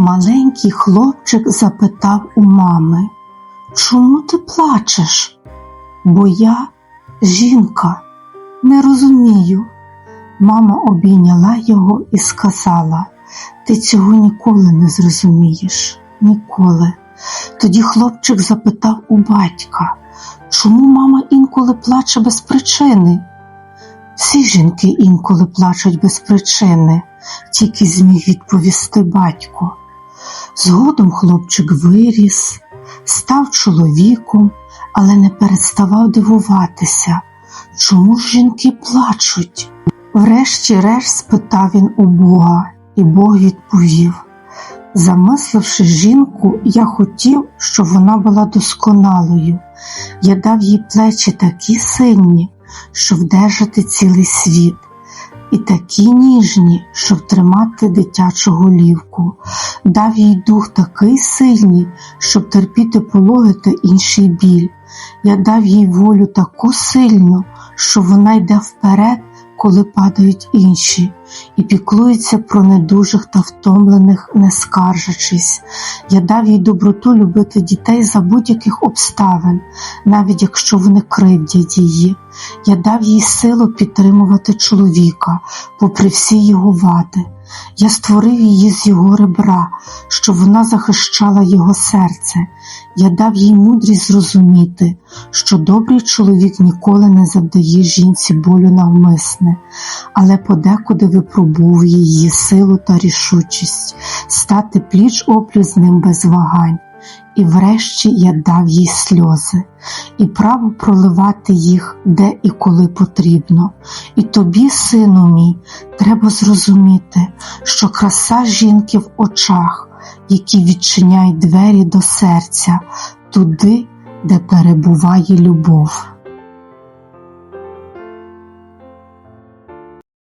Маленький хлопчик запитав у мами, чому ти плачеш? Бо я жінка, не розумію. Мама обійняла його і сказала: Ти цього ніколи не зрозумієш, ніколи. Тоді хлопчик запитав у батька, чому мама інколи плаче без причини? Всі жінки інколи плачуть без причини, тільки зміг відповісти батько. Згодом хлопчик виріс, став чоловіком, але не переставав дивуватися, чому ж жінки плачуть. Врешті-решт спитав він у Бога, і Бог відповів: Замисливши жінку, я хотів, щоб вона була досконалою. Я дав їй плечі такі сильні, щоб вдержати цілий світ, і такі ніжні, щоб тримати дитячу голівку. Дав їй дух такий сильний, щоб терпіти пологи та інший біль. Я дав їй волю таку сильну, що вона йде вперед, коли падають інші, і піклується про недужих та втомлених, не скаржачись. Я дав їй доброту любити дітей за будь-яких обставин, навіть якщо вони кривдять її. Я дав їй силу підтримувати чоловіка, попри всі його вади. Я створив її з його ребра, щоб вона захищала його серце. Я дав їй мудрість зрозуміти, що добрий чоловік ніколи не завдає жінці болю навмисне, але подекуди випробовує її силу та рішучість, стати пліч опліч з ним без вагань. І врешті я дав їй сльози, і право проливати їх де і коли потрібно. І тобі, сину мій, треба зрозуміти, що краса жінки в очах, які відчиняють двері до серця, туди, де перебуває любов.